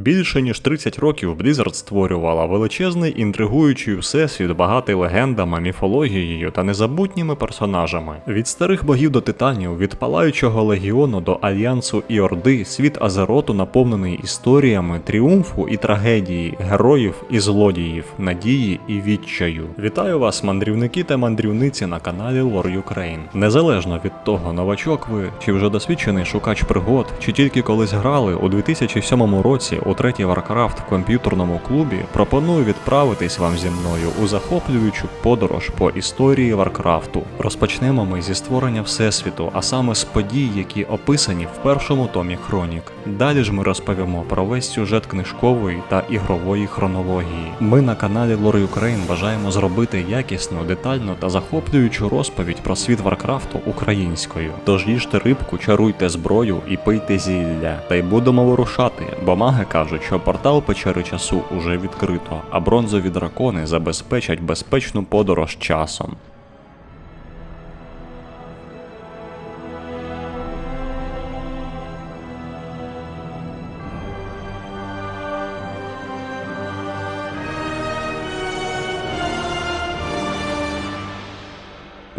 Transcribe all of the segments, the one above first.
Більше ніж 30 років Blizzard створювала величезний інтригуючий всесвіт, багатий легендами, міфологією та незабутніми персонажами. Від старих богів до титанів, від палаючого легіону до альянсу і орди, світ Азероту наповнений історіями тріумфу і трагедії, героїв і злодіїв, надії і відчаю. Вітаю вас, мандрівники та мандрівниці на каналі Lore Ukraine. Незалежно від того, новачок ви чи вже досвідчений шукач пригод, чи тільки колись грали у 2007 році у третій Warcraft в комп'ютерному клубі, пропоную відправитись вам зі мною у захоплюючу подорож по історії Варкрафту. Розпочнемо ми зі створення Всесвіту, а саме з подій, які описані в першому томі Хронік. Далі ж ми розповімо про весь сюжет книжкової та ігрової хронології. Ми на каналі Lore Ukraine бажаємо зробити якісну, детальну та захоплюючу розповідь про світ Варкрафту українською. Тож їжте рибку, чаруйте зброю і пийте зілля. Та й будемо вирушати, бо маги кажуть, що портал печери часу уже відкрито, а бронзові дракони забезпечать безпечну подорож часом.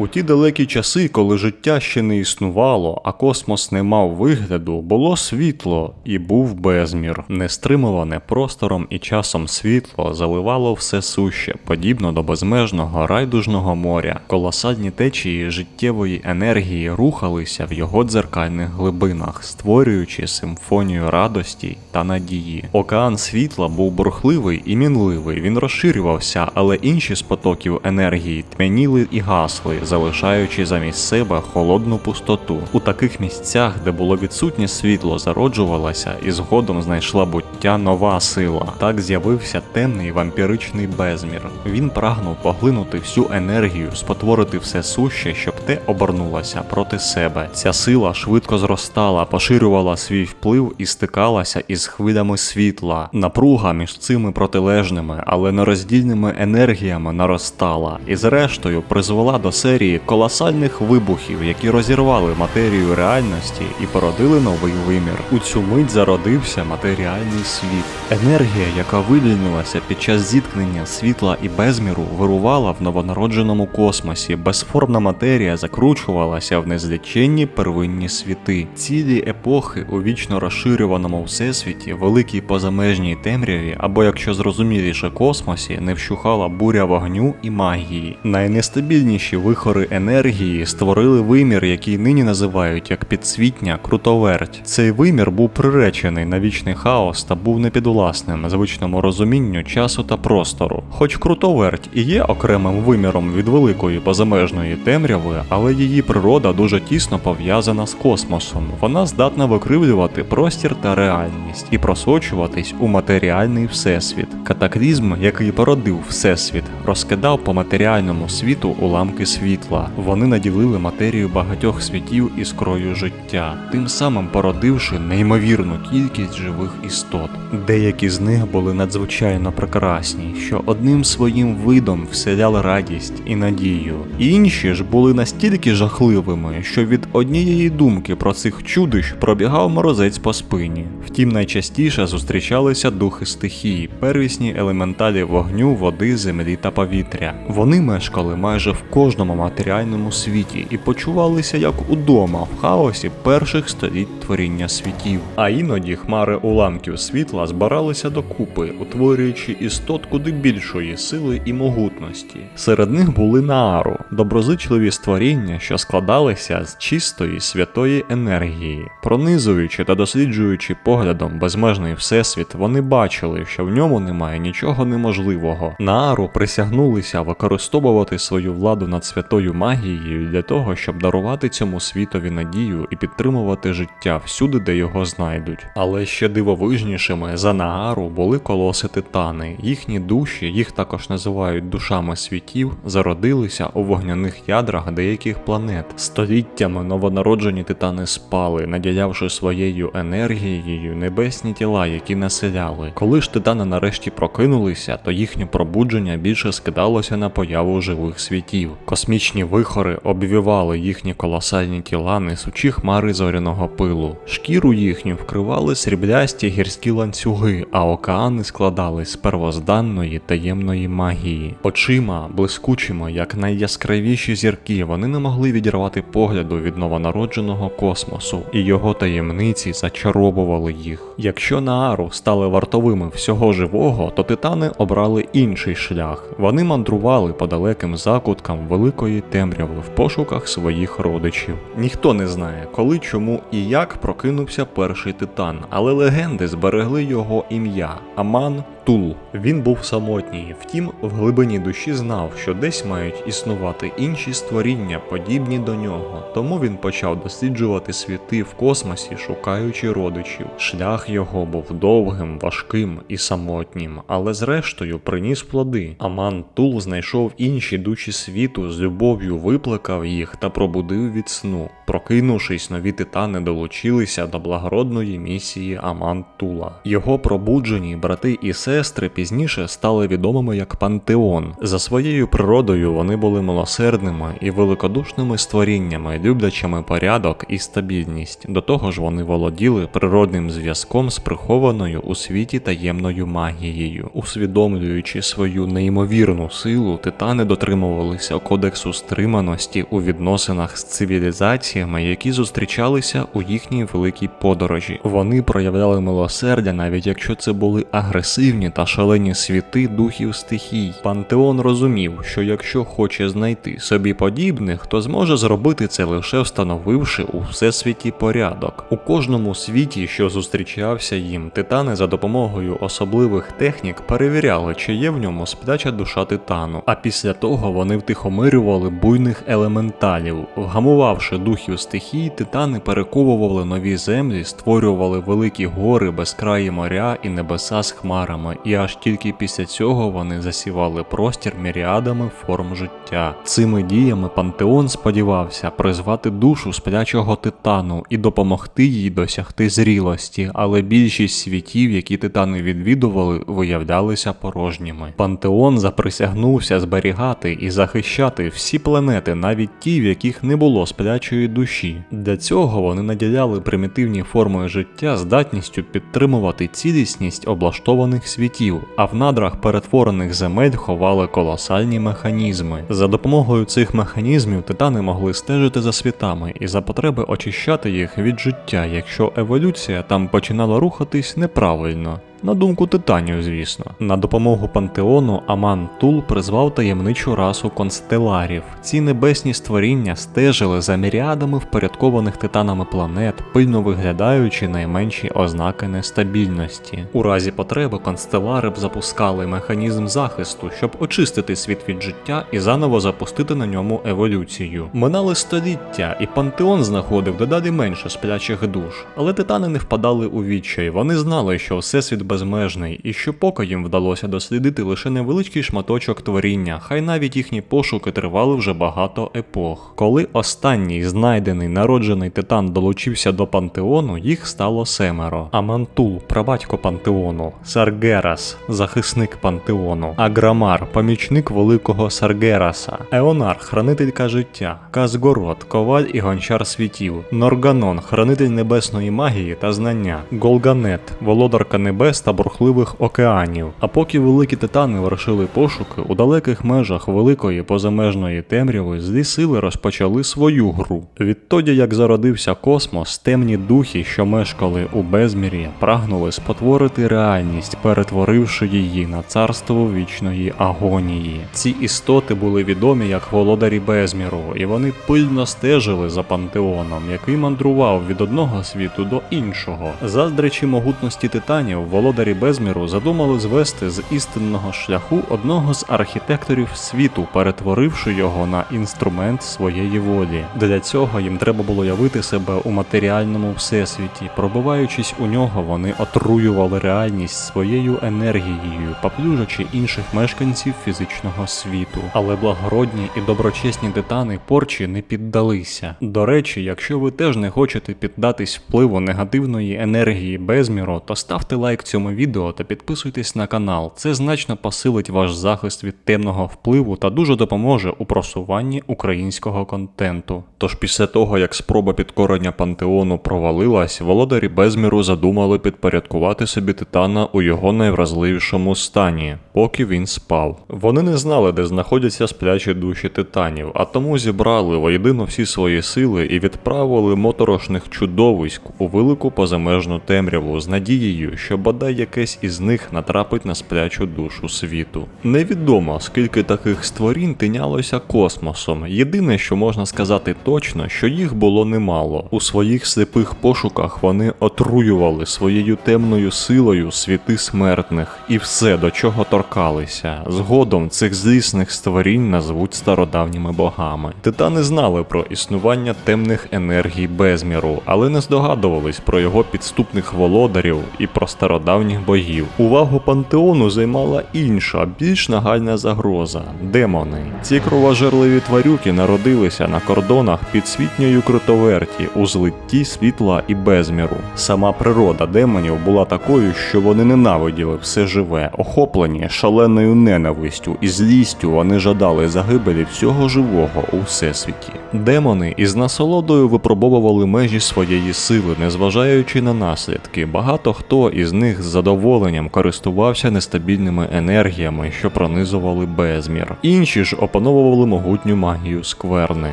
У ті далекі часи, коли життя ще не існувало, а космос не мав вигляду, було світло і був безмір. Нестримуване простором і часом світло заливало все суще, подібно до безмежного райдужного моря. Колосальні течії життєвої енергії рухалися в його дзеркальних глибинах, створюючи симфонію радості та надії. Океан світла був бурхливий і мінливий. Він розширювався, але інші з потоків енергії тьмяніли і гасли залишаючи замість себе холодну пустоту. У таких місцях, де було відсутнє світло, зароджувалася і згодом знайшла буття нова сила. Так з'явився темний вампіричний безмір. Він прагнув поглинути всю енергію, спотворити все суще, щоб те обернулося проти себе. Ця сила швидко зростала, поширювала свій вплив і стикалася із хвилями світла. Напруга між цими протилежними, але нероздільними енергіями наростала, і зрештою призвела до серії колосальних вибухів, які розірвали матерію реальності і породили новий вимір. У цю мить зародився матеріальний світ. Енергія, яка вивільнилася під час зіткнення світла і безміру, вирувала в новонародженому космосі. Безформна матерія закручувалася в незліченні первинні світи. Цілі епохи у вічно розширюваному всесвіті, великій позамежній темряві, або якщо зрозуміліше космосі, не вщухала буря вогню і магії. Найнестабільніші вихори енергії створили вимір, який нині називають як підсвітня крутоверть. Цей вимір був приречений на вічний хаос та був непідвласним звичному розумінню часу та простору. Хоч крутоверть і є окремим виміром від великої позамежної темряви, але її природа дуже тісно пов'язана з космосом. Вона здатна викривлювати простір та реальність і просочуватись у матеріальний всесвіт. Катаклізм, який породив всесвіт, розкидав по матеріальному світу уламки світла. Вони наділили матерію багатьох світів іскрою життя, тим самим породивши неймовірну кількість живих істот. Деякі з них були надзвичайно прекрасні, що одним своїм видом вселяли радість і надію. Інші ж були настільки жахливими, що від однієї думки про цих чудищ пробігав морозець по спині. Втім, найчастіше зустрічалися духи стихії, первісні елементалі вогню, води, землі та повітря. Вони мешкали майже в кожному матеріальному світі і почувалися як удома в хаосі перших століть творіння світів. А іноді хмари уламків світла збиралися докупи, утворюючи істот куди більшої сили і могутності. Серед них були наару, доброзичливі створіння, що складалися з чистої святої енергії. Пронизуючи та досліджуючи поглядом безмежний всесвіт, вони бачили, що в ньому немає нічого неможливого. Наару присягнулися використовувати свою владу над святою магією для того, щоб дарувати цьому світові надію і підтримувати життя всюди, де його знайдуть. Але ще дивовижнішими за Наару були колоси титани. Їхні душі, їх також називають душами світів, зародилися у вогняних ядрах деяких планет. Століттями новонароджені титани спали, наділявши своєю енергією небесні тіла, які населяли. Коли ж титани нарешті прокинулися, то їхнє пробудження більше скидалося на появу живих світів. Космічні вихори обвівали їхні колосальні тіла, несучі хмари зоряного пилу. Шкіру їхню вкривали сріблясті гірські ланцюги, а океани складались з первозданної таємної магії. Очима, блискучими, як найяскравіші зірки, вони не могли відірвати погляду від новонародженого космосу, і його таємниці зачаровували їх. Якщо Наару стали вартовими всього живого, то титани обрали інший шлях. Вони мандрували по далеким закуткам великої темряви в пошуках своїх родичів. Ніхто не знає, коли, чому і як прокинувся перший титан, але легенди зберегли його ім'я Аман Тул. Він був самотній, втім, в глибині душі знав, що десь мають існувати інші створіння, подібні до нього. Тому він почав досліджувати світи в космосі, шукаючи родичів. Шлях його був довгим, важким і самотнім, але зрештою приніс плоди. Аман Тул знайшов інші душі світу, з любов'ю виплакав їх та пробудив від сну. Прокинувшись, нові титани долучилися до благородної місії Аман Тула. Його пробуджені брати і сестри пізніше стали відомими як Пантеон. За своєю природою вони були милосердними і великодушними створіннями, люблячими порядок і стабільність. До того ж, вони володіли природним зв'язком з прихованою у світі таємною магією. Усвідомлюючи свою неймовірну силу, титани дотримувалися кодексу стриманості у відносинах з цивілізаціями, які зустрічалися у їхній великій подорожі. Вони проявляли милосердя, навіть якщо це були агресивні та шалені світи духів стихій. Пантеон розумів, що якщо хоче знайти собі подібних, то зможе зробити це лише встановивши у всесвіті порядок. У кожному світі, що зустрічався їм, титани за допомогою особливих технік перевіряли, чи є в ньому спляча душа титану. А після того вони втихомирювали буйних елементалів. Вгамувавши духів стихій, титани перековували нові землі, створювали великі гори, безкраї моря і небеса з хмарами, і аж тільки після цього вони засівали простір міріадами форм життя. Цими діями пантеон сподівався призвати душу сплячого титану і допомогти їй досягти зрілості, але більшість світів, які титани відвідували, виявлялися порожніми. Пантеон заприсягнувся зберігати і захищати всі планети, навіть ті, в яких не було сплячої душі. Для цього вони наділяли примітивні форми життя здатністю підтримувати цілісність облаштованих світів, а в надрах перетворених земель ховали колосальні механізми. За допомогою цих механізмів титани могли стежити за світами і за потреби очищати їх від життя, якщо еволюція там починала рухатись неправильно. На думку титанів, звісно. На допомогу пантеону Аман Тул призвав таємничу расу констеларів. Ці небесні створіння стежили за міріадами впорядкованих титанами планет, пильно виглядаючи найменші ознаки нестабільності. У разі потреби констелари б запускали механізм захисту, щоб очистити світ від життя і заново запустити на ньому еволюцію. Минали століття, і пантеон знаходив дедалі менше сплячих душ, але титани не впадали у відчай. Вони знали, що всесвіт безмежний, і що поки їм вдалося дослідити лише невеличкий шматочок творіння, хай навіть їхні пошуки тривали вже багато епох. Коли останній знайдений народжений титан долучився до пантеону, їх стало семеро. Амантул, прабатько пантеону, Саргерас, захисник пантеону, Аграмар, помічник великого Саргераса, Еонар, хранителька життя, Казгород, коваль і гончар світів, Норганон, хранитель небесної магії та знання, Голганет, володарка небес та бурхливих океанів. А поки великі титани вершили пошуки, у далеких межах великої позамежної темряви злі сили розпочали свою гру. Відтоді, як зародився космос, темні духи, що мешкали у безмірі, прагнули спотворити реальність, перетворивши її на царство вічної агонії. Ці істоти були відомі як володарі безміру, і вони пильно стежили за пантеоном, який мандрував від одного світу до іншого. Заздрячи могутності титанів, володарі володарі безміру задумали звести з істинного шляху одного з архітекторів світу, перетворивши його на інструмент своєї волі. Для цього їм треба було явити себе у матеріальному всесвіті. Пробиваючись у нього, вони отруювали реальність своєю енергією, поплюжачи інших мешканців фізичного світу. Але благородні і доброчесні титани порчі не піддалися. До речі, якщо ви теж не хочете піддатись впливу негативної енергії безміру, то ставте лайк цьому відео та підписуйтесь на канал. Це значно посилить ваш захист від темного впливу та дуже допоможе у просуванні українського контенту. Тож після того, як спроба підкорення пантеону провалилась, володарі безміру задумали підпорядкувати собі титана у його найвразливішому стані, поки він спав. Вони не знали, де знаходяться сплячі душі титанів, а тому зібрали воєдино всі свої сили і відправили моторошних чудовиськ у велику позамежну темряву з надією, що бодай якесь із них натрапить на сплячу душу світу. Невідомо, скільки таких створінь тинялося космосом. Єдине, що можна сказати точно, що їх було немало. У своїх сліпих пошуках вони отруювали своєю темною силою світи смертних і все, до чого торкалися. Згодом цих злісних створінь назвуть стародавніми богами. Титани знали про існування темних енергій безміру, але не здогадувались про його підступних володарів і про стародавніх богів. Увагу пантеону займала інша, більш нагальна загроза демони. Ці кровожерливі тварюки народилися на кордонах підсвітньої крутоверті у злитті світла і безміру. Сама природа демонів була такою, що вони ненавиділи все живе, охоплені шаленою ненавистю і злістю вони жадали загибелі всього живого у всесвіті. Демони із насолодою випробовували межі своєї сили, незважаючи на наслідки. Багато хто із них з задоволенням користувався нестабільними енергіями, що пронизували безмір. Інші ж опановували могутню магію скверни.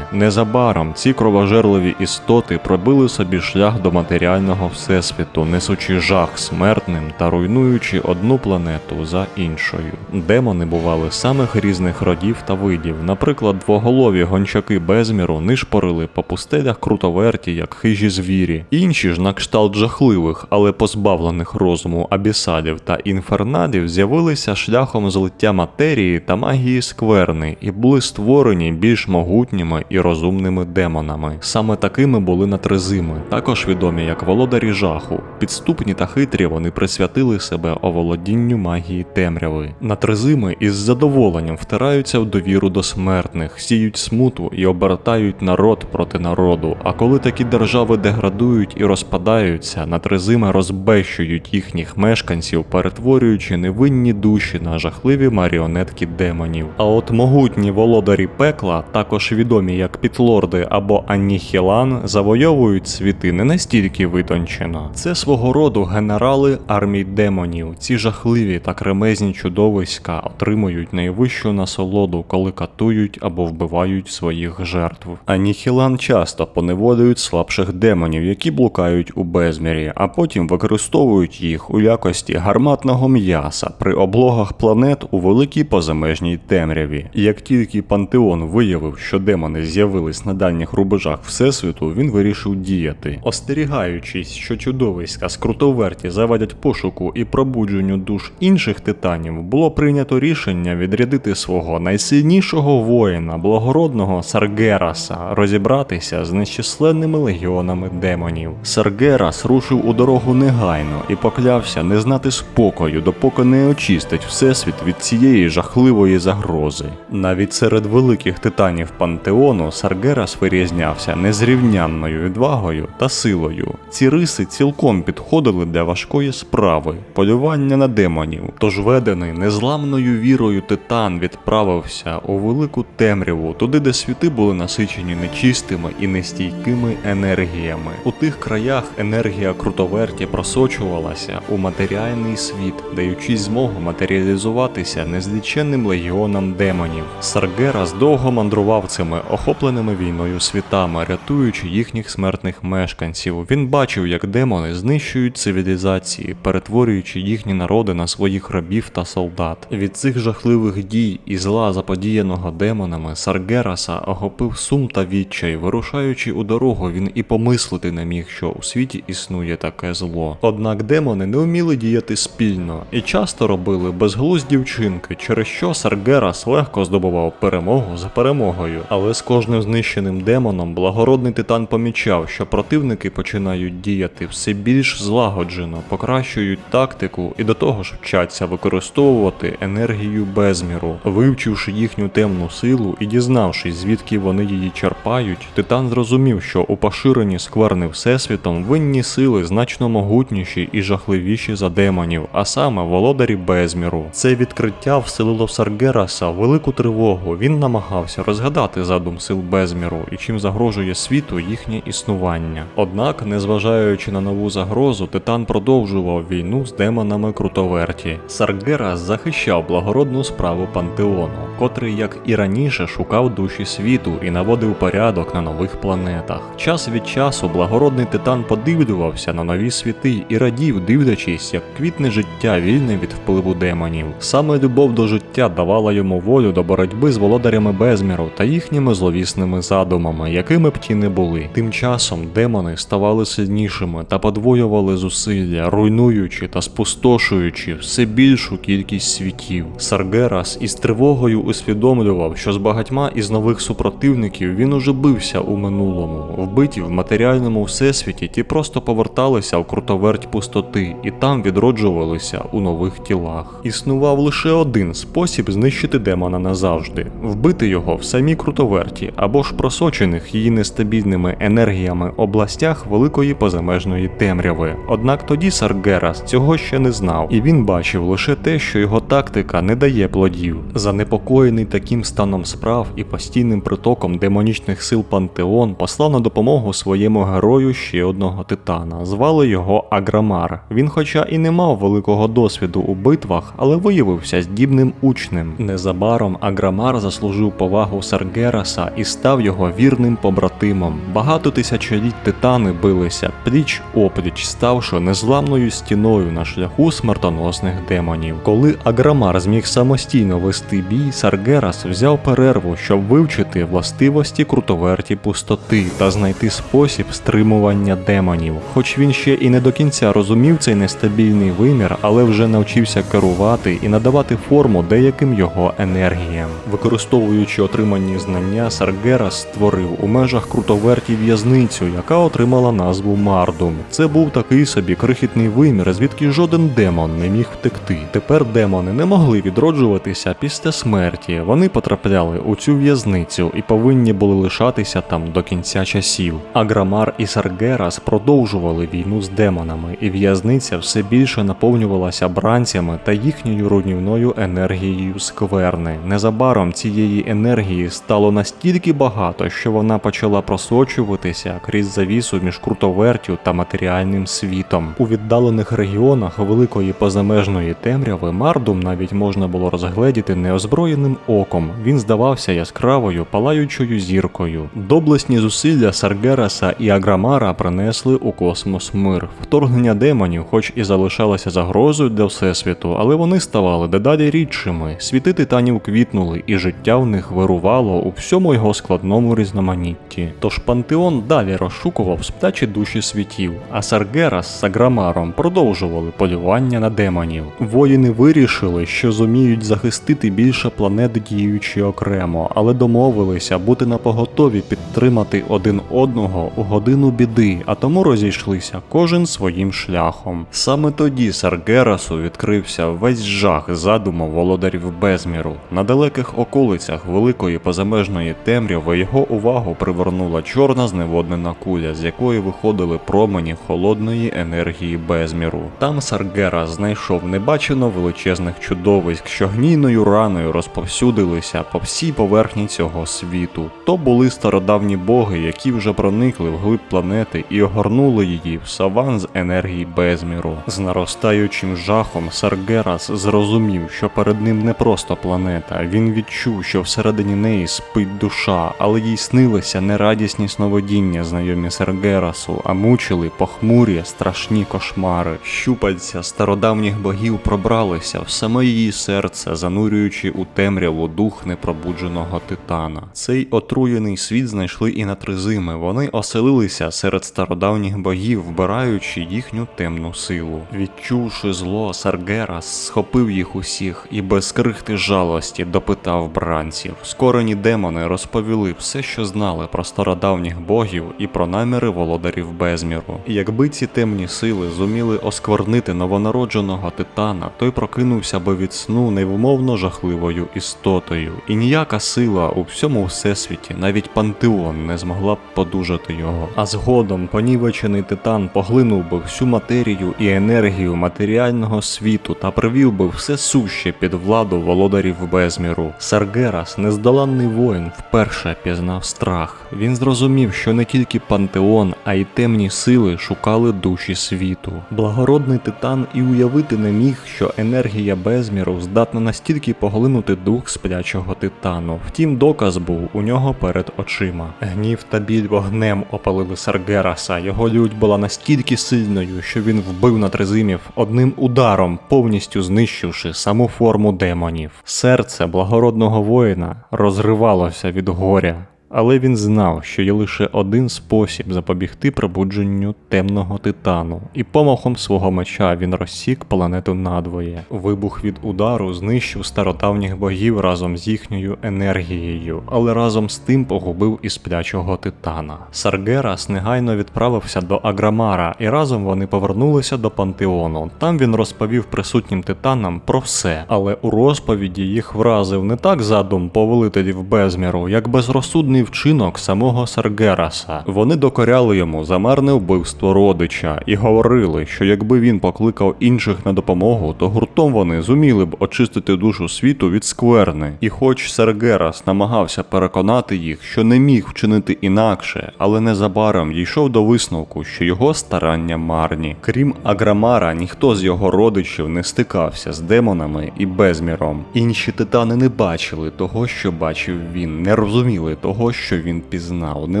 Незабаром ці кровожерливі істоти пробили собі шлях до матеріального всесвіту, несучи жах смертним та руйнуючи одну планету за іншою. Демони бували самих різних родів та видів. Наприклад, двоголові гончаки безміру нишпорили по пустелях крутоверті, як хижі звірі. Інші ж на кшталт жахливих, але позбавлених розуму абісалів та інферналів з'явилися шляхом злиття матерії та магії скверни і були створені більш могутніми і розумними демонами. Саме такими були натрезими, також відомі як володарі жаху. Підступні та хитрі вони присвятили себе оволодінню магії темряви. Натрезими із задоволенням втираються в довіру до смертних, сіють смуту і обертають народ проти народу. А коли такі держави деградують і розпадаються, натрезими розбещують їхніх мешканців, перетворюючи невинні душі на жахливі маріонетки демонів. А от могутні володарі пекла, також відомі як Пітлорди або Анніхілан, завойовують світи не настільки витончено. Це свого роду генерали армій демонів. Ці жахливі та кремезні чудовиська отримують найвищу насолоду, коли катують або вбивають своїх жертв. Анніхілан часто поневолюють слабших демонів, які блукають у безмірі, а потім використовують їх у якості гарматного м'яса при облогах планет у великій позамежній темряві. Як тільки пантеон виявив, що демони з'явились на дальніх рубежах всесвіту, він вирішив діяти, остерігаючись, що чудовиська з крутоверті завадять пошуку і пробудженню душ інших титанів, було прийнято рішення відрядити свого найсильнішого воїна, благородного Саргераса, розібратися з нещисленними легіонами демонів. Саргерас рушив у дорогу негайно і поклявся не знати спокою, допоки не очистить всесвіт від цієї жахливої загрози. Навіть серед великих титанів пантеону Саргерас вирізнявся незрівнянною відвагою та силою. Ці риси цілком підходили для важкої справи полювання на демонів. Тож ведений незламною вірою титан відправився у велику темряву, туди, де світи були насичені нечистими і нестійкими енергіями. У тих краях енергія крутоверті просочувалася у матеріальний світ, даючи змогу матеріалізуватися незліченним легіонам демонів. Саргерас довго мандрував цими охопленими війною світами, рятуючи їхніх смертних мешканців. Він бачив, як демони знищують цивілізації, перетворюючи їхні народи на своїх рабів та солдат. Від цих жахливих дій і зла, заподіяного демонами, Саргераса охопив сум та відчай. Вирушаючи у дорогу, він і помислити не міг, що у світі існує таке зло. Однак демони не вміли діяти спільно і часто робили безглузді вчинки, через що Саргерас легко здобував перемогу за перемогою. Але з кожним знищеним демоном благородний титан помічав, що противники починають діяти все більш злагоджено, покращують тактику і до того ж вчаться використовувати енергію безміру. Вивчивши їхню темну силу і дізнавшись, звідки вони її черпають, титан зрозумів, що у поширенні скверни всесвітом винні сили значно могутніші і жахливіші за демонів, а саме володарі безміру. Це відкриття вселило в Саргераса велику тривогу. Він намагався розгадати задум сил безміру і чим загрожує світу їхнє існування. Однак, незважаючи на нову загрозу, титан продовжував війну з демонами крутоверті. Саргерас захищав благородну справу пантеону, котрий, як і раніше, шукав душі світу і наводив порядок на нових планетах. Час від часу благородний титан подивлювався на нові світи і радів, дивлячись, як квітне життя вільне від впливу демонів. Саме любов до життя давала йому волю до боротьби з володарями безміру та їхніми зловісними задумами, якими б ті не були. Тим часом демони ставали сильнішими та подвоювали зусилля, руйнуючи та спустошуючи все більшу кількість світів. Саргерас із тривогою усвідомлював, що з багатьма із нових супротивників він уже бився у минулому. Вбиті в матеріальному всесвіті ті просто поверталися в крутоверть пустоти і там відроджувалися у нових тілах. Існував лише один спосіб знищити демона назавжди: вбити його в самій крутоверті або ж просочених її нестабільними енергіями областях великої позамежної темряви. Однак тоді Саргерас цього ще не знав, і він бачив лише те, що його тактика не дає плодів. Занепокоєний таким станом справ і постійним притоком демонічних сил Пантеон послав на допомогу своєму герою ще одного титана. Звали його Аграмар. Він, хоча і не мав великого досвіду у битвах, але виявився здібним учнем. Незабаром Аграмар заслужив повагу Саргераса і став його вірним побратимом. Багато тисячоліть титани билися пліч опліч, ставши незламною стіною на шляху смертоносних демонів. Коли Аграмар зміг самостійно вести бій, Саргерас взяв перерву, щоб вивчити властивості крутоверті пустоти та знайти спосіб стримування демонів. Хоч він ще і не до кінця розумів цей нестабільний вимір, але вже навчився керувати і надавати форму деяким його енергіям. Використовуючи отримані знання, Саргерас створив у межах крутоверті в'язницю, яка отримала назву Мардум. Це був такий собі крихітний вимір, звідки жоден демон не міг втекти. Тепер демони не могли відроджуватися після смерті. Вони потрапляли у цю в'язницю і повинні були лишатися там до кінця часів. Аграмар і Саргерас продовжували війну з демонами, і в'язниця все більше наповнювалася бранцями та їхньою руйнівною енергією скверни. Незабаром цієї енергії стало настільки багато, що вона почала просочуватися крізь завісу між крутовертю та матеріальним світом. У віддалених регіонах великої позамежної темряви Мардум навіть можна було розгледіти неозброєним оком. Він здавався яскравою палаючою зіркою. Доблесні зусилля Саргераса і Аграмара принесли у космос мир. Вторгнення демонів, хоч і залишалося загрозою для всесвіту, але вони ставали дедалі рідшими. Світи титанів квітнули, і життя в них вирувало у всьому його складному різноманітті. Тож пантеон далі розшукував сплячі душі світів, а Саргерас з Аграмаром продовжували полювання на демонів. Воїни вирішили, що зуміють захистити більше планет діючи окремо, але домовилися бути напоготові підтримати один одного у годину біди, а тому розійшлися кожен своїм шляхом. Саме тоді Саргерасу відкрився весь жах задуму володарів безміру. На далеких околицях великої позамежної темряви його увагу привернула чорна зневоднена куля, з якої виходили промені холодної енергії безміру. Там Саргера знайшов небачено величезних чудовиськ, що гнійною раною розповсюдилися по всій поверхні цього світу. То були стародавні боги, які вже проникли в глиб планети і огорнули її в саван з енергії безміру. З наростаючим жахом Саргерас зрозумів, що перед ним не просто планета. Він відчув, що всередині неї спить душа, але їй снилися не радісні сновидіння, знайомі Саргерасу, а мучили похмурі страшні кошмари. Щупальця стародавніх богів пробралися в саме її серце, занурюючи у темряву дух непробудженого титана. Цей отруєний світ знайшли і на тризими. Вони оселилися серед стародавніх богів, вбираючи їхню темну силу. Відчувши зло, Саргерас схопив їх усіх і без крихти жалості допитав бранців. Скорені демони розповіли все, що знали про стародавніх богів і про наміри володарів безміру. Якби ці темні сили зуміли осквернити новонародженого титана, той прокинувся би від сну невмовно жахливою істотою, і ніяка сила у всьому всесвіті, навіть пантеон, не змогла б подужати його. А згодом понівечений титан поглинув би всю матерію і енергію матеріального світу та привів би все суще під владу володарів безміру. Саргерас, нездоланний воїн, вперше пізнав страх. Він зрозумів, що не тільки пантеон, а й темні сили шукали душі світу. Благородний титан і уявити не міг, що енергія безміру здатна настільки поглинути дух сплячого титану. Втім, доказ був у нього перед очима. Гнів та біль вогнем опалили Саргераса. Його лють була настільки сильною, що він вбив натризимів одним ударом, повністю знищивши саму форму демонів. Серце благородного воїна розривалося від горя. Але він знав, що є лише один спосіб запобігти пробудженню темного титану, і помахом свого меча він розсік планету надвоє. Вибух від удару знищив стародавніх богів разом з їхньою енергією, але разом з тим погубив і сплячого титана. Саргерас негайно відправився до Аграмара, і разом вони повернулися до пантеону. Там він розповів присутнім титанам про все, але у розповіді їх вразив не так задум повелителів безміру, як безрозсудний вчинок самого Саргераса. Вони докоряли йому за марне вбивство родича і говорили, що якби він покликав інших на допомогу, то гуртом вони зуміли б очистити душу світу від скверни. І хоч Саргерас намагався переконати їх, що не міг вчинити інакше, але незабаром дійшов до висновку, що його старання марні. Крім Аграмара, ніхто з його родичів не стикався з демонами і безміром. Інші титани не бачили того, що бачив він, не розуміли того, що він пізнав, не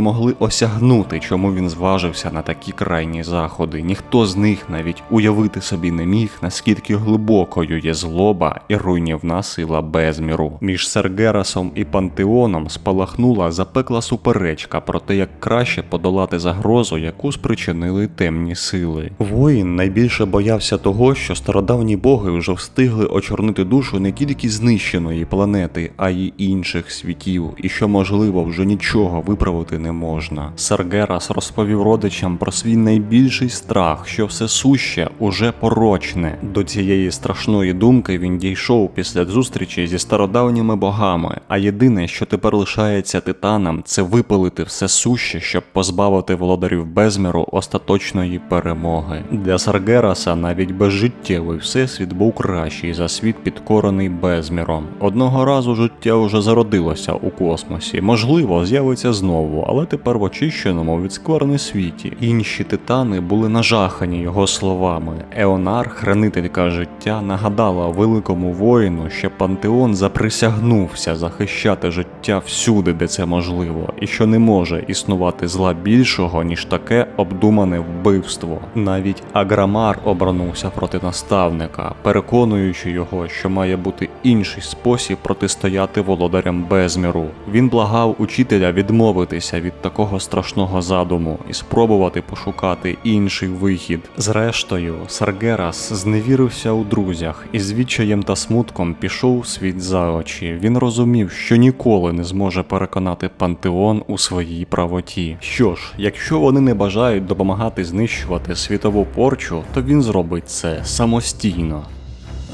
могли осягнути, чому він зважився на такі крайні заходи. Ніхто з них навіть уявити собі не міг, наскільки глибокою є злоба і руйнівна сила безміру. Між Сергерасом і Пантеоном спалахнула запекла суперечка про те, як краще подолати загрозу, яку спричинили темні сили. Воїн найбільше боявся того, що стародавні боги вже встигли очорнити душу не тільки знищеної планети, а й інших світів, і що можливо вже нічого виправити не можна. Саргерас розповів родичам про свій найбільший страх, що все суще уже порочне. До цієї страшної думки він дійшов після зустрічі зі стародавніми богами. А єдине, що тепер лишається титанам, це випалити все суще, щоб позбавити володарів безміру остаточної перемоги. Для Саргераса навіть безжиттєвий всесвіт був кращий за світ підкорений безміром. Одного разу життя вже зародилося у космосі. Можливо, з'явиться знову, але тепер в очищеному від скверни світі. Інші титани були нажахані його словами. Еонар, хранителька життя, нагадала великому воїну, що пантеон заприсягнувся захищати життя всюди, де це можливо, і що не може існувати зла більшого, ніж таке обдумане вбивство. Навіть Аграмар обернувся проти наставника, переконуючи його, що має бути інший спосіб протистояти володарям безміру. Він благав учителя відмовитися від такого страшного задуму і спробувати пошукати інший вихід. Зрештою, Саргерас зневірився у друзях і з відчаєм та смутком пішов світ за очі. Він розумів, що ніколи не зможе переконати пантеон у своїй правоті. Що ж, якщо вони не бажають допомагати знищувати світову порчу, то він зробить це самостійно.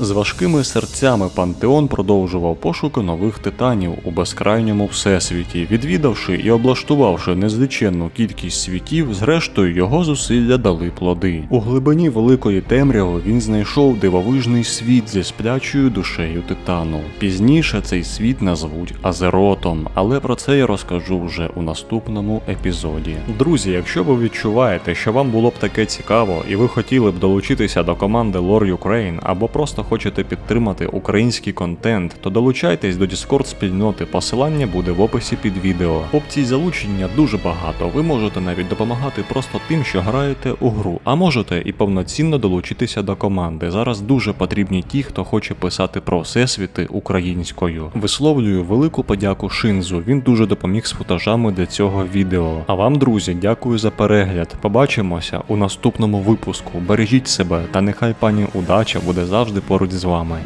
З важкими серцями Пантеон продовжував пошуки нових титанів у безкрайньому всесвіті, відвідавши і облаштувавши незліченну кількість світів, зрештою його зусилля дали плоди. У глибині великої темряви він знайшов дивовижний світ зі сплячою душею титану. Пізніше цей світ назвуть Азеротом, але про це я розкажу вже у наступному епізоді. Друзі, якщо ви відчуваєте, що вам було б таке цікаво, і ви хотіли б долучитися до команди Lore Ukraine або просто просто хочете підтримати український контент, то долучайтесь до Discord спільноти. Посилання буде в описі під відео. Опцій залучення дуже багато. Ви можете навіть допомагати просто тим, що граєте у гру, а можете і повноцінно долучитися до команди. Зараз дуже потрібні ті, хто хоче писати про всесвіти українською. Висловлюю велику подяку Шинзу. Він дуже допоміг з футажами для цього відео. А вам, друзі, дякую за перегляд. Побачимося у наступному випуску. Бережіть себе та нехай пані удача буде завжди поруч з вами.